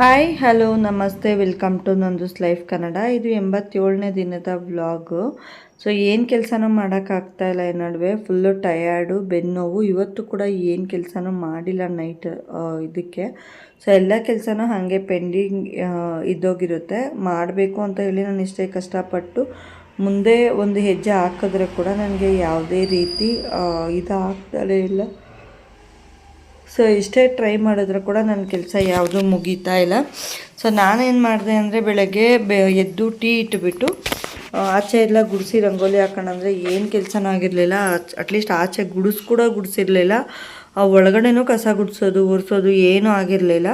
Hi hello ನಮಸ್ತೆ welcome to Nandu's life Kannada ಇದು ಎಂಬತ್ತೇಳನೇ ದಿನದ ವ್ಲಾಗು ಸೊ ಏನು ಕೆಲಸನೂ ಮಾಡೋಕ್ಕಾಗ್ತಾ ಇಲ್ಲ ಈ ನಡುವೆ. ಫುಲ್ಲು ಟಯರ್ಡು ಬೆನ್ನೋವು ಇವತ್ತು ಕೂಡ ಏನು ಕೆಲಸನೂ ಮಾಡಿಲ್ಲ ನೈಟ್ ಇದಕ್ಕೆ. ಸೊ ಎಲ್ಲ ಕೆಲಸನೂ ಹಾಗೆ ಪೆಂಡಿಂಗ್ ಇದ್ದೋಗಿರುತ್ತೆ. ಮಾಡಬೇಕು ಅಂತ ಹೇಳಿ ನಾನು ಇಷ್ಟೇ ಕಷ್ಟಪಟ್ಟು ಮುಂದೆ ಒಂದು ಹೆಜ್ಜೆ ಹಾಕಿದ್ರೆ ಕೂಡ ನನಗೆ ಯಾವುದೇ ರೀತಿ ಇದು ಆಗ್ತಲೇ ಇಲ್ಲ. ಸೊ ಇಷ್ಟೇ ಟ್ರೈ ಮಾಡಿದ್ರೆ ಕೂಡ ನನ್ನ ಕೆಲಸ ಯಾವುದೂ ಮುಗೀತಾ ಇಲ್ಲ. ಸೊ ನಾನೇನು ಮಾಡಿದೆ ಅಂದರೆ ಬೆಳಗ್ಗೆ ಬೆ ಎದ್ದು ಟೀ ಇಟ್ಬಿಟ್ಟು ಆಚೆ ಎಲ್ಲ ಗುಡಿಸಿ ರಂಗೋಲಿ ಹಾಕೋಣಂದ್ರೆ ಏನು ಕೆಲಸನೂ ಆಗಿರಲಿಲ್ಲ. ಅಟ್ಲೀಸ್ಟ್ ಆಚೆ ಗುಡಿಸಿ ಕೂಡ ಗುಡಿಸಿರ್ಲಿಲ್ಲ. ಒಳಗಡೆನೂ ಕಸ ಗುಡಿಸೋದು, ಒರೆಸೋದು ಏನೂ ಆಗಿರಲಿಲ್ಲ.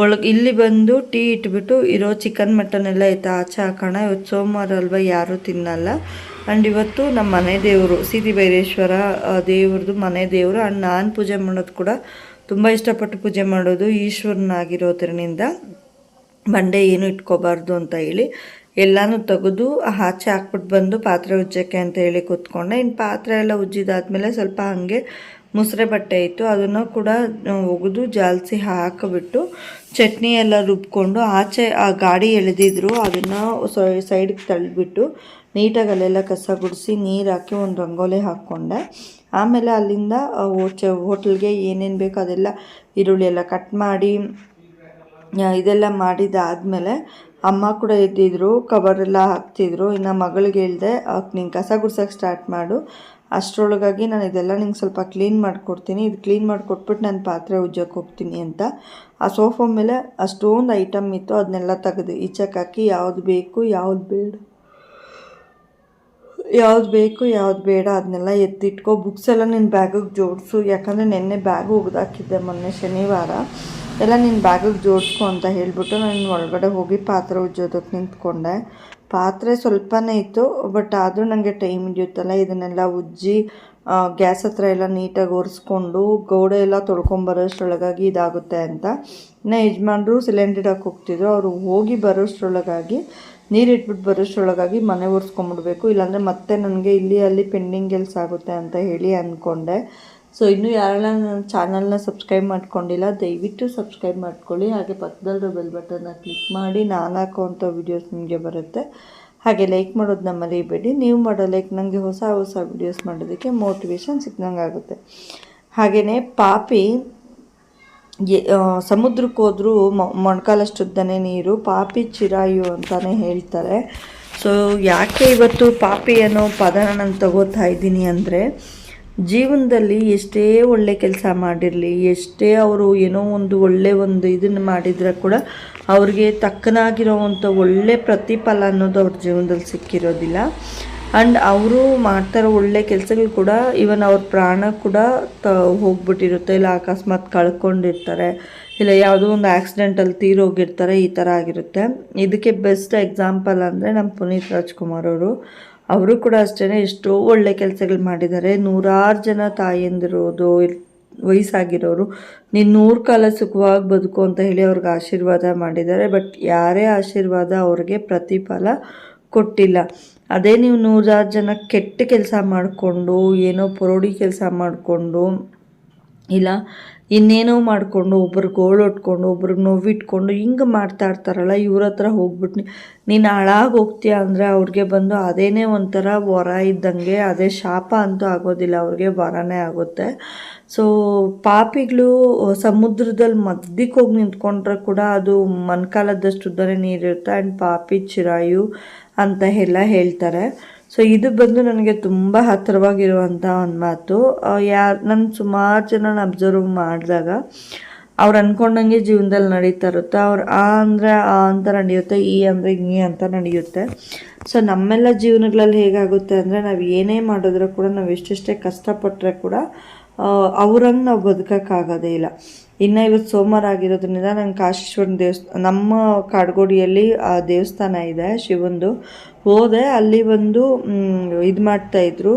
ಒಳಗೆ, ಇಲ್ಲಿ ಬಂದು ಟೀ ಇಟ್ಬಿಟ್ಟು ಇರೋ ಚಿಕನ್ ಮಟನ್ ಎಲ್ಲ ಇತ್ತು ಆಚೆ ಹಾಕೋಣ. ಇವತ್ತು ಸೋಮವಾರ ಅಲ್ವ, ಯಾರೂ ತಿನ್ನಲ್ಲ. ಆ್ಯಂಡ್ ಇವತ್ತು ನಮ್ಮ ಮನೆ ದೇವರು ಸಿದಿ ಬೈರೇಶ್ವರ ದೇವ್ರದ್ದು ಮನೆ ದೇವರು. ಆ್ಯಂಡ್ ನಾನು ಪೂಜೆ ಮಾಡೋದು ಕೂಡ ತುಂಬ ಇಷ್ಟಪಟ್ಟು ಪೂಜೆ ಮಾಡೋದು ಈಶ್ವರನಾಗಿರೋದ್ರಿಂದ ಬಂಡೆ ಏನು ಇಟ್ಕೋಬಾರ್ದು ಅಂತ ಹೇಳಿ ಎಲ್ಲನೂ ತೆಗೆದು ಆಚೆ ಹಾಕ್ಬಿಟ್ಟು ಬಂದು ಪಾತ್ರೆ ಉಜ್ಜಕ್ಕೆ ಅಂತ ಹೇಳಿ ಕೂತ್ಕೊಂಡೆ. ಇನ್ನು ಪಾತ್ರೆ ಎಲ್ಲ ಉಜ್ಜಿದಾದ್ಮೇಲೆ ಸ್ವಲ್ಪ ಹಾಗೆ ಮುಸ್ರೆ ಬಟ್ಟೆ ಇತ್ತು, ಅದನ್ನು ಕೂಡ ಒಗೆದು ಜಾಲಿಸಿ ಹಾಕಿಬಿಟ್ಟು ಚಟ್ನಿ ಎಲ್ಲ ರುಬ್ಕೊಂಡು ಆಚೆ ಆ ಗಾಡಿ ಎಳೆದಿದ್ರು, ಅದನ್ನು ಸೈಡ್ಗೆ ತಳ್ಳಿಬಿಟ್ಟು ನೀಟಾಗಿ ಅಲ್ಲೆಲ್ಲ ಕಸ ಗುಡಿಸಿ ನೀರು ಹಾಕಿ ಒಂದು ರಂಗೋಲಿ ಹಾಕ್ಕೊಂಡೆ. ಆಮೇಲೆ ಅಲ್ಲಿಂದ ಓಚ, ಹೋಟ್ಲ್ಗೆ ಏನೇನು ಬೇಕೋ ಅದೆಲ್ಲ ಈರುಳ್ಳಿ ಎಲ್ಲ ಕಟ್ ಮಾಡಿ ಇದೆಲ್ಲ ಮಾಡಿದ್ದಾದಮೇಲೆ ಅಮ್ಮ ಕೂಡ ಎದ್ದಿದ್ರು, ಕವರೆಲ್ಲ ಹಾಕ್ತಿದ್ರು. ಇನ್ನು ಮಗಳಿಗೆ ಹೇಳ್ದೆ ನೀನು ಕಸ ಗುಡ್ಸೋಕ್ಕೆ ಸ್ಟಾರ್ಟ್ ಮಾಡು. ಅಷ್ಟರೊಳಗಾಗಿ ನಾನು ಇದೆಲ್ಲ ನಿಂಗೆ ಸ್ವಲ್ಪ ಕ್ಲೀನ್ ಮಾಡಿಕೊಡ್ತೀನಿ. ಇದು ಕ್ಲೀನ್ ಮಾಡಿಕೊಟ್ಬಿಟ್ಟು ನಾನು ಪಾತ್ರೆ ಉಜ್ಜಕ್ಕೆ ಹೋಗ್ತೀನಿ ಅಂತ. ಆ ಸೋಫಾ ಮೇಲೆ ಅಷ್ಟೊಂದು ಐಟಮ್ ಇತ್ತು, ಅದನ್ನೆಲ್ಲ ತೆಗೆದು ಈಚಕ್ಕೆ ಹಾಕಿ ಯಾವ್ದು ಬೇಕು, ಯಾವ್ದು ಬೇಡ, ಯಾವ್ದು ಬೇಕು, ಯಾವ್ದು ಬೇಡ ಅದನ್ನೆಲ್ಲ ಎತ್ತಿಟ್ಕೊ. ಬುಕ್ಸ್ ಎಲ್ಲ ನಿನ್ನ ಬ್ಯಾಗಿಗೆ ಜೋಡಿಸು. ಯಾಕಂದರೆ ನಿನ್ನೆ ಬ್ಯಾಗ್ ಒಗ್ದಾಕಿದ್ದೆ ಮೊನ್ನೆ ಶನಿವಾರ. ಎಲ್ಲ ನಿನ್ನ ಬ್ಯಾಗಿಗೆ ಜೋಡಿಸ್ಕೊ ಅಂತ ಹೇಳಿಬಿಟ್ಟು ನಾನು ಒಳಗಡೆ ಹೋಗಿ ಪಾತ್ರೆ ಉಜ್ಜೋದಕ್ಕೆ ನಿಂತ್ಕೊಂಡೆ. ಪಾತ್ರೆ ಸ್ವಲ್ಪನೇ ಇತ್ತು, ಬಟ್ ಆದರೂ ನನಗೆ ಟೈಮ್ ಹಿಡಿಯುತ್ತಲ್ಲ. ಇದನ್ನೆಲ್ಲ ಉಜ್ಜಿ ಗ್ಯಾಸ್ ಹತ್ರ ಎಲ್ಲ ನೀಟಾಗಿ ಒರೆಸ್ಕೊಂಡು ಗೋಡೆ ಎಲ್ಲ ತೊಳ್ಕೊಂಬರೋಷ್ಟ್ರೊಳಗಾಗಿ ಇದಾಗುತ್ತೆ ಅಂತ. ಇನ್ನು ಯಜಮಾನ್ರು ಸಿಲಿಂಡರ್ ಹಾಕಿ ಹೋಗ್ತಿದ್ರು. ಅವರು ಹೋಗಿ ಬರೋಷ್ಟ್ರೊಳಗಾಗಿ ನೀರಿಟ್ಬಿಟ್ಟು ಇಟ್ಬಿಟ್ಟು ಬರೋಷ್ರೊಳಗಾಗಿ ಮನೆ ಒರೆಸ್ಕೊಂಬಿಡ್ಬೇಕು. ಇಲ್ಲಾಂದರೆ ಮತ್ತೆ ನನಗೆ ಇಲ್ಲಿ ಅಲ್ಲಿ ಪೆಂಡಿಂಗ್ ಕೆಲಸ ಆಗುತ್ತೆ ಅಂತ ಹೇಳಿ ಅಂದ್ಕೊಂಡೆ. ಸೊ ಇನ್ನೂ ಯಾರೆಲ್ಲ ನನ್ನ ಚಾನಲ್ನ ಸಬ್ಸ್ಕ್ರೈಬ್ ಮಾಡ್ಕೊಂಡಿಲ್ಲ, ದಯವಿಟ್ಟು ಸಬ್ಸ್ಕ್ರೈಬ್ ಮಾಡ್ಕೊಳ್ಳಿ. ಹಾಗೆ ಪಕ್ಕದಲ್ಲಿರೋ ಬೆಲ್ ಬಟನ್ನ ಕ್ಲಿಕ್ ಮಾಡಿ, ನಾನು ಹಾಕೋವಂಥ ವೀಡಿಯೋಸ್ ನಿಮಗೆ ಬರುತ್ತೆ. ಹಾಗೆ ಲೈಕ್ ಮಾಡೋದನ್ನ ಮರಿಬೇಡಿ. ನೀವು ಮಾಡೋ ಲೈಕ್ ನನಗೆ ಹೊಸ ಹೊಸ ವೀಡಿಯೋಸ್ ಮಾಡೋದಕ್ಕೆ ಮೋಟಿವೇಶನ್ ಸಿಕ್ಕಂಗೆ ಆಗುತ್ತೆ. ಹಾಗೆಯೇ ಪಾಪಿ ಸಮುದ್ರಕ್ಕೆ ಹೋದರೂ ಮೊಣಕಾಲಷ್ಟುದ್ದನೇ ನೀರು, ಪಾಪಿ ಚಿರಾಯು ಅಂತಲೇ ಹೇಳ್ತಾರೆ. ಸೊ ಯಾಕೆ ಇವತ್ತು ಪಾಪಿ ಅನ್ನೋ ಪದನ ನಾನು ತಗೋತಾ ಇದ್ದೀನಿ ಅಂದರೆ ಜೀವನದಲ್ಲಿ ಎಷ್ಟೇ ಒಳ್ಳೆ ಕೆಲಸ ಮಾಡಿರಲಿ, ಎಷ್ಟೇ ಅವರು ಏನೋ ಒಂದು ಒಳ್ಳೆ ಒಂದು ಇದನ್ನು ಮಾಡಿದರೆ ಕೂಡ ಅವ್ರಿಗೆ ತಕ್ಕನಾಗಿರೋವಂಥ ಒಳ್ಳೆ ಪ್ರತಿಫಲ ಅನ್ನೋದು ಅವ್ರ ಜೀವನದಲ್ಲಿ ಸಿಕ್ಕಿರೋದಿಲ್ಲ. ಆ್ಯಂಡ್ ಅವರು ಮಾಡ್ತಾರೋ ಒಳ್ಳೆ ಕೆಲಸಗಳು ಕೂಡ ಇವನ್ ಅವ್ರ ಪ್ರಾಣ ಕೂಡ ತ ಹೋಗ್ಬಿಟ್ಟಿರುತ್ತೆ. ಇಲ್ಲ ಅಕಸ್ಮಾತ್ ಕಳ್ಕೊಂಡಿರ್ತಾರೆ, ಇಲ್ಲ ಯಾವುದೋ ಒಂದು ಆಕ್ಸಿಡೆಂಟಲ್ಲಿ ತೀರೋಗಿರ್ತಾರೆ, ಈ ಥರ ಆಗಿರುತ್ತೆ. ಇದಕ್ಕೆ ಬೆಸ್ಟ್ ಎಕ್ಸಾಂಪಲ್ ಅಂದರೆ ನಮ್ಮ ಪುನೀತ್ ರಾಜ್ಕುಮಾರ್ ಅವರು. ಅವರು ಕೂಡ ಅಷ್ಟೇ ಎಷ್ಟೋ ಒಳ್ಳೆ ಕೆಲಸಗಳು ಮಾಡಿದ್ದಾರೆ ನೂರಾರು ಜನ ತಾಯಂದಿರೋದು ವಯಸ್ಸಾಗಿರೋರು. ನೀನು ನೂರು ಕಾಲ ಸುಖವಾಗಿ ಬದುಕು ಅಂತ ಹೇಳಿ ಅವ್ರಿಗೆ ಆಶೀರ್ವಾದ ಮಾಡಿದ್ದಾರೆ ಬಟ್ ಯಾರೇ ಆಶೀರ್ವಾದ ಅವ್ರಿಗೆ ಪ್ರತಿಫಲ ಕೊಟ್ಟಿಲ್ಲ. ಅದೇ ನೀವು ನೂರಾರು ಜನ ಕೆಟ್ಟ ಕೆಲಸ ಮಾಡಿಕೊಂಡು, ಏನೋ ಪರೋಡಿ ಕೆಲಸ ಮಾಡಿಕೊಂಡು ಇಲ್ಲ, ಇನ್ನೇನೋ ಮಾಡಿಕೊಂಡು ಒಬ್ರಿಗೆ ಗೋಳೊಟ್ಕೊಂಡು ಒಬ್ರಿಗೆ ನೋವಿಟ್ಕೊಂಡು ಹಿಂಗೆ ಮಾಡ್ತಾ ಇರ್ತಾರಲ್ಲ, ಇವ್ರ ಹತ್ರ ಹೋಗ್ಬಿಟ್ಟು ನೀನು ಹಾಳಾಗಿ ಹೋಗ್ತೀಯ ಅಂದರೆ ಅವ್ರಿಗೆ ಬಂದು ಅದೇನೇ ಒಂಥರ ವರ ಇದ್ದಂಗೆ, ಅದೇ ಶಾಪ ಅಂತೂ ಆಗೋದಿಲ್ಲ, ಅವ್ರಿಗೆ ವರನೇ ಆಗುತ್ತೆ. ಸೊ ಪಾಪಿಗಳು ಸಮುದ್ರದಲ್ಲಿ ಮಧ್ಯಕ್ಕೆ ಹೋಗಿ ನಿಂತ್ಕೊಂಡ್ರೆ ಕೂಡ ಅದು ಮನ್ಕಾಲದಷ್ಟು ಉದ್ದನೇ ನೀರಿರುತ್ತೆ ಆ್ಯಂಡ್ ಪಾಪಿ ಚಿರಾಯು ಅಂತ ಎಲ್ಲ ಹೇಳ್ತಾರೆ. ಸೊ ಇದು ಬಂದು ನನಗೆ ತುಂಬ ಹತ್ತಿರವಾಗಿರುವಂಥ ಒಂದು ಮಾತು. ಯಾರು ನಾನು ಸುಮಾರು ಜನ ಅಬ್ಸರ್ವ್ ಮಾಡಿದಾಗ ಅವ್ರು ಅಂದ್ಕೊಂಡಂಗೆ ಜೀವನದಲ್ಲಿ ನಡೀತಾ ಇರುತ್ತೆ. ಅವ್ರು ಆ ಅಂದರೆ ಆ ಅಂತ ನಡೆಯುತ್ತೆ, ಈ ಅಂದರೆ ಈ ಅಂತ ನಡೆಯುತ್ತೆ. ಸೊ ನಮ್ಮೆಲ್ಲ ಜೀವನಗಳಲ್ಲಿ ಹೇಗಾಗುತ್ತೆ ಅಂದರೆ ನಾವು ಏನೇ ಮಾಡಿದ್ರೂ ಕೂಡ ನಾವು ಎಷ್ಟೆಷ್ಟೇ ಕಷ್ಟಪಟ್ಟರೆ ಕೂಡ ಅವ್ರಂಗೆ ನಾವು ಬದುಕೋಕ್ಕಾಗೋದೇ ಇಲ್ಲ. ಇನ್ನು ಇವತ್ತು ಸೋಮವಾರ ಆಗಿರೋದ್ರಿಂದ ನಂಗೆ ಕಾಶೇಶ್ವರನ ದೇವಸ್ಥಾನ ನಮ್ಮ ಕಾಡ್ಗೋಡಿಯಲ್ಲಿ ಆ ದೇವಸ್ಥಾನ ಇದೆ ಶಿವಂದು. ಹೋದೆ ಅಲ್ಲಿ ಬಂದು ಇದು ಮಾಡ್ತಾಯಿದ್ರು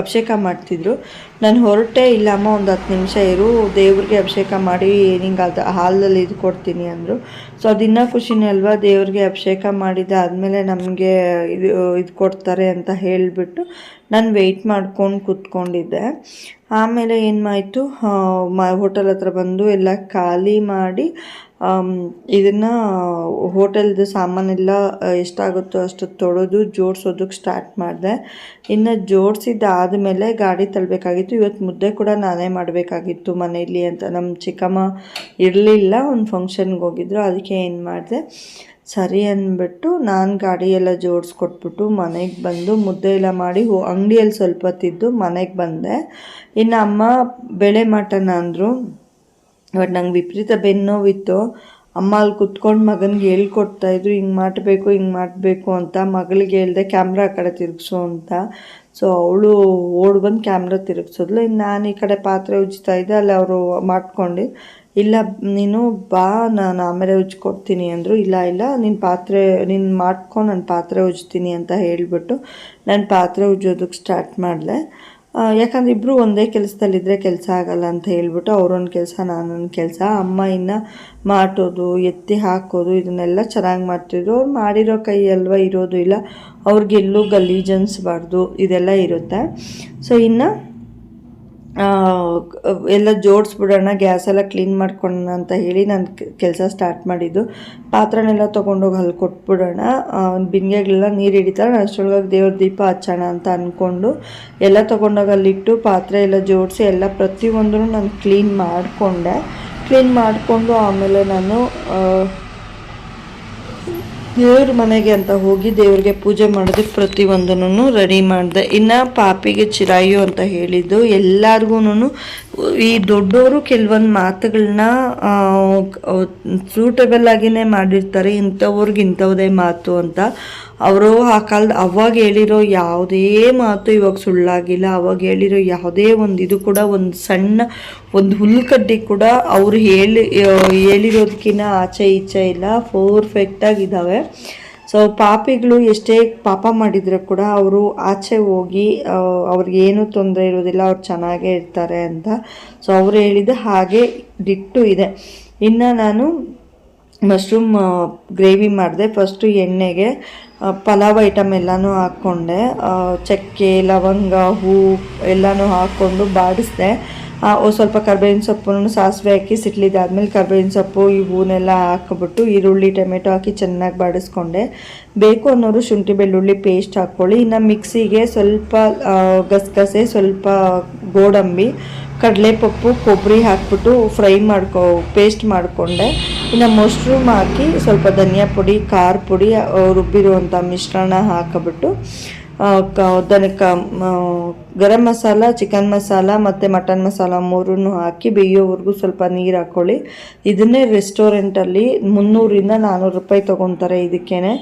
ಅಭಿಷೇಕ ಮಾಡ್ತಿದ್ರು. ನಾನು ಹೊರಟೇ ಇಲ್ಲ, ಅಮ್ಮ ಒಂದು ಹತ್ತು ನಿಮಿಷ ಇರು, ದೇವ್ರಿಗೆ ಅಭಿಷೇಕ ಮಾಡಿ ನಿಂಗೆ ಅದು ಹಾಲಲ್ಲಿ ಇದು ಕೊಡ್ತೀನಿ ಅಂದರು. ಸೊ ಅದಿನ್ನ ಖುಷಿನೇ ಅಲ್ವಾ? ದೇವ್ರಿಗೆ ಅಭಿಷೇಕ ಮಾಡಿದ ಆದಮೇಲೆ ನಮಗೆ ಇದು ಇದು ಕೊಡ್ತಾರೆ ಅಂತ ಹೇಳಿಬಿಟ್ಟು ನಾನು ವೆಯ್ಟ್ ಮಾಡ್ಕೊಂಡು ಕೂತ್ಕೊಂಡಿದ್ದೆ. ಆಮೇಲೆ ಏನಾಯಿತು ಮ ಹೋಟೆಲ್ ಹತ್ರ ಬಂದು ಎಲ್ಲ ಖಾಲಿ ಮಾಡಿ ಇದನ್ನು ಹೋಟೆಲ್ದು ಸಾಮಾನೆಲ್ಲ ಎಷ್ಟಾಗುತ್ತೋ ಅಷ್ಟು ತೊಳೆದು ಜೋಡಿಸೋದಕ್ಕೆ ಸ್ಟಾರ್ಟ್ ಮಾಡಿದೆ. ಇನ್ನು ಜೋಡಿಸಿದ್ದಾದಮೇಲೆ ಗಾಡಿ ತಳ್ಳಬೇಕಾಗಿತ್ತು ಇವತ್ತು ಮುದ್ದೆ ಕೂಡ ನಾನೇ ಮಾಡಬೇಕಾಗಿತ್ತು ಮನೆಯಲ್ಲಿ ಅಂತ. ನಮ್ಮ ಚಿಕ್ಕಮ್ಮ ಇರಲಿಲ್ಲ, ಒಂದು ಫಂಕ್ಷನ್ಗೆ ಹೋಗಿದ್ರು, ಅದಕ್ಕೆ ಏನು ಮಾಡಿದೆ. ಸರಿ ಅಂದ್ಬಿಟ್ಟು ನಾನು ಗಾಡಿ ಎಲ್ಲ ಜೋಡಿಸ್ಕೊಟ್ಬಿಟ್ಟು ಮನೆಗೆ ಬಂದು ಮುದ್ದೆ ಎಲ್ಲ ಮಾಡಿ ಅಂಗಡಿಯಲ್ಲಿ ಸ್ವಲ್ಪ ತಿದ್ದು ಮನೆಗೆ ಬಂದೆ. ಇನ್ನು ಅಮ್ಮ, ಬೆಳೆ ಮಾಟನ ಅಂದರು. ಬಟ್ ನಂಗೆ ವಿಪರೀತ ಬೆನ್ನೋವಿತ್ತು. ಅಮ್ಮ ಅಲ್ಲಿ ಕುತ್ಕೊಂಡು ಮಗನಿಗೆ ಹೇಳ್ಕೊಡ್ತಾ ಇದ್ರು, ಹಿಂಗೆ ಮಾಡಬೇಕು ಹಿಂಗೆ ಮಾಡಬೇಕು ಅಂತ ಮಗಳಿಗೆ ಹೇಳ್ದೆ, ಕ್ಯಾಮ್ರಾ ಆ ಕಡೆ ತಿರುಗಿಸು ಅಂತ. ಸೊ ಅವಳು ಓಡ್ ಬಂದು ಕ್ಯಾಮ್ರಾ ತಿರುಗಿಸಿದ್ಲು. ಇನ್ನು ನಾನು ಈ ಕಡೆ ಪಾತ್ರೆ ಉಜ್ತಾ ಇದ್ದೆ, ಅಲ್ಲಿ ಅವರು ಮಾಡ್ಕೊಂಡು. ಇಲ್ಲ, ನೀನು ಬಾ, ನಾನು ಆಮೇಲೆ ಉಜ್ಕೊಡ್ತೀನಿ ಅಂದರು. ಇಲ್ಲ ಇಲ್ಲ ನಿನ್ನ ಪಾತ್ರೆ, ನೀನು ಮಾಡ್ಕೊಂಡು ನಾನು ಪಾತ್ರೆ ಉಜ್ತೀನಿ ಅಂತ ಹೇಳಿಬಿಟ್ಟು ನಾನು ಪಾತ್ರೆ ಉಜ್ಜೋದಕ್ಕೆ ಸ್ಟಾರ್ಟ್ ಮಾಡಿದೆ. ಯಾಕಂದ್ರೆ ಇಬ್ಬರು ಒಂದೇ ಕೆಲಸದಲ್ಲಿದ್ದರೆ ಕೆಲಸ ಆಗಲ್ಲ ಅಂತ ಹೇಳ್ಬಿಟ್ಟು ಅವ್ರೊಂದು ಕೆಲಸ, ನಾನೊಂದು ಕೆಲಸ. ಅಮ್ಮ ಇನ್ನು ಮಾಟೋದು, ಎತ್ತಿ ಹಾಕೋದು, ಇದನ್ನೆಲ್ಲ ಚೆನ್ನಾಗಿ ಮಾಡ್ತಿದ್ರು. ಅವ್ರು ಮಾಡಿರೋ ಕೈ ಅಲ್ವಾ ಇರೋದು ಇಲ್ಲ. ಅವ್ರಿಗೆಲ್ಲೂ ಗಲೀಜು ಅನಿಸ್ಬಾರ್ದು ಇದೆಲ್ಲ ಇರುತ್ತೆ. ಸೊ ಇನ್ನು ಎಲ್ಲ ಜೋಡಿಸ್ಬಿಡೋಣ ಗ್ಯಾಸ್ ಎಲ್ಲ ಕ್ಲೀನ್ ಮಾಡ್ಕೊಳ್ಳೋಣ ಅಂತ ಹೇಳಿ ನಾನು ಕೆಲಸ ಸ್ಟಾರ್ಟ್ ಮಾಡಿದ್ದು. ಪಾತ್ರೆನೆಲ್ಲ ತೊಗೊಂಡೋಗಿ ಅಲ್ಲಿ ಕೊಟ್ಬಿಡೋಣ. ಬಿಂದಿಗೆಗಳೆಲ್ಲ ನೀರು ಹಿಡಿತಾರೆ ಅಷ್ಟರೊಳಗೆ ದೇವ್ರ ದೀಪ ಹಚ್ಚೋಣ ಅಂತ ಅಂದ್ಕೊಂಡು ಎಲ್ಲ ತೊಗೊಂಡೋಗಿ ಅಲ್ಲಿಟ್ಟು ಪಾತ್ರೆ ಎಲ್ಲ ಜೋಡಿಸಿ ಎಲ್ಲ ಪ್ರತಿಯೊಂದೂ ನಾನು ಕ್ಲೀನ್ ಮಾಡಿಕೊಂಡೆ. ಕ್ಲೀನ್ ಮಾಡಿಕೊಂಡು ಆಮೇಲೆ ನಾನು ದೇವ್ರ ಮನೆಗೆ ಅಂತ ಹೋಗಿ ದೇವ್ರಿಗೆ ಪೂಜೆ ಮಾಡೋದಕ್ಕೆ ಪ್ರತಿಯೊಂದನ್ನು ರೆಡಿ ಮಾಡಿದೆ. ಇನ್ನು ಪಾಪಿಗೆ ಚಿರಾಯು ಅಂತ ಹೇಳಿದ್ದು ಎಲ್ಲರಿಗೂ ಈ ದೊಡ್ಡವರು ಕೆಲವೊಂದು ಮಾತುಗಳನ್ನ ಸೂಟಬಲ್ ಆಗಿನೇ ಮಾಡಿರ್ತಾರೆ, ಇಂಥವ್ರಿಗೆ ಇಂಥವ್ದೇ ಮಾತು ಅಂತ. ಅವರು ಆ ಕಾಲದ ಅವಾಗ ಹೇಳಿರೋ ಯಾವುದೇ ಮಾತು ಇವಾಗ ಸುಳ್ಳಾಗಿಲ್ಲ. ಅವಾಗ ಹೇಳಿರೋ ಯಾವುದೇ ಒಂದು ಇದು ಕೂಡ, ಒಂದು ಸಣ್ಣ, ಒಂದು ಹುಲ್ಕಡ್ಡಿ ಕೂಡ ಅವ್ರು ಹೇಳಿ ಹೇಳಿರೋದಕ್ಕಿಂತ ಆಚೆ ಈಚೆ ಇಲ್ಲ. ಪರ್ಫೆಕ್ಟಾಗಿದ್ದಾವೆ ಸೊ ಪಾಪಿಗಳು ಎಷ್ಟೇ ಪಾಪ ಮಾಡಿದರೆ ಕೂಡ ಅವರು ಆಚೆ ಹೋಗಿ ಅವ್ರಿಗೇನು ತೊಂದರೆ ಇರೋದಿಲ್ಲ ಅವ್ರು ಚೆನ್ನಾಗೇ ಇರ್ತಾರೆ ಅಂತ. ಸೊ ಅವರು ಹೇಳಿದ ಹಾಗೆ ಡಿಟ್ಟು ಇದೆ. ಇನ್ನು ನಾನು ಮಶ್ರೂಮ್ ಗ್ರೇವಿ ಮಾಡಿದೆ. ಫಸ್ಟು ಎಣ್ಣೆಗೆ ಪಲಾವ್ ಐಟಮ್ ಎಲ್ಲನೂ ಹಾಕ್ಕೊಂಡೆ. ಚಕ್ಕೆ, ಲವಂಗ, ಹೂ ಎಲ್ಲನೂ ಹಾಕ್ಕೊಂಡು ಬಾಡಿಸಿದೆ. ಸ್ವಲ್ಪ ಕರ್ಬೇವಿನ ಸೊಪ್ಪನ್ನು ಸಾಸಿವೆ ಹಾಕಿ ಸಿಟ್ಲಿದಾದ್ಮೇಲೆ ಕರ್ಬೇವಿನ ಸೊಪ್ಪು, ಈ ಹೂನೆಲ್ಲ ಹಾಕ್ಬಿಟ್ಟು ಈರುಳ್ಳಿ, ಟೊಮೆಟೊ ಹಾಕಿ ಚೆನ್ನಾಗಿ ಬಾಡಿಸ್ಕೊಂಡೆ. ಬೇಕು ಅನ್ನೋರು ಶುಂಠಿ, ಬೆಳ್ಳುಳ್ಳಿ ಪೇಸ್ಟ್ ಹಾಕ್ಕೊಳ್ಳಿ. ಇನ್ನು ಮಿಕ್ಸಿಗೆ ಸ್ವಲ್ಪ ಗಸಗಸೆ, ಸ್ವಲ್ಪ ಗೋಡಂಬಿ, ಕಡಲೆಪಪ್ಪು, ಕೊಬ್ಬರಿ ಹಾಕ್ಬಿಟ್ಟು ಫ್ರೈ ಮಾಡ್ಕೊ ಪೇಸ್ಟ್ ಮಾಡಿಕೊಂಡೆ. ಇನ್ನು ಮಶ್ರೂಮ್ ಹಾಕಿ ಸ್ವಲ್ಪ ಧನಿಯಾ ಪುಡಿ, ಖಾರ ಪುಡಿ ರುಬ್ಬಿರುವಂಥ ಮಿಶ್ರಣ ಹಾಕಿಬಿಟ್ಟು ದನಕ್ಕೆ ಗರಂ ಮಸಾಲ, ಚಿಕನ್ ಮಸಾಲ ಮತ್ತು ಮಟನ್ ಮಸಾಲ ಮೂರನ್ನು ಹಾಕಿ ಬೇಯೋವರೆಗೂ ಸ್ವಲ್ಪ ನೀರು ಹಾಕ್ಕೊಳ್ಳಿ ಇದನ್ನೇ ರೆಸ್ಟೋರೆಂಟಲ್ಲಿ ಮುನ್ನೂರಿಂದ ನಾನ್ನೂರು ರೂಪಾಯಿ ತೊಗೊತಾರೆ ಇದಕ್ಕೇನೆ.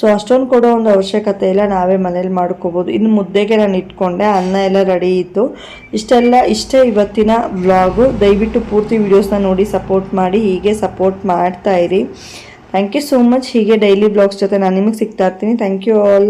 ಸೊ ಅಷ್ಟೊಂದು ಕೊಡೋ ಒಂದು ಅವಶ್ಯಕತೆ ಇಲ್ಲ, ನಾವೇ ಮನೇಲಿ ಮಾಡ್ಕೋಬೋದು. ಇನ್ನು ಮುದ್ದೆಗೆ ನಾನು ಇಟ್ಕೊಂಡೆ, ಅನ್ನ ಎಲ್ಲ ರೆಡಿ ಇತ್ತು. ಇಷ್ಟೆಲ್ಲ, ಇಷ್ಟೇ ಇವತ್ತಿನ ವ್ಲಾಗು ದಯವಿಟ್ಟು ಪೂರ್ತಿ ವೀಡಿಯೋಸ್ನ ನೋಡಿ ಸಪೋರ್ಟ್ ಮಾಡಿ, ಹೀಗೆ ಸಪೋರ್ಟ್ ಮಾಡ್ತಾಯಿರಿ ಥ್ಯಾಂಕ್ ಯು ಸೋ ಮಚ್ ಹೀಗೆ ಡೈಲಿ ಬ್ಲಾಗ್ಸ್ ಜೊತೆ ನಾನು ನಿಮಗೆ ಸಿಗ್ತಾ ಇರ್ತೀನಿ. Thank you all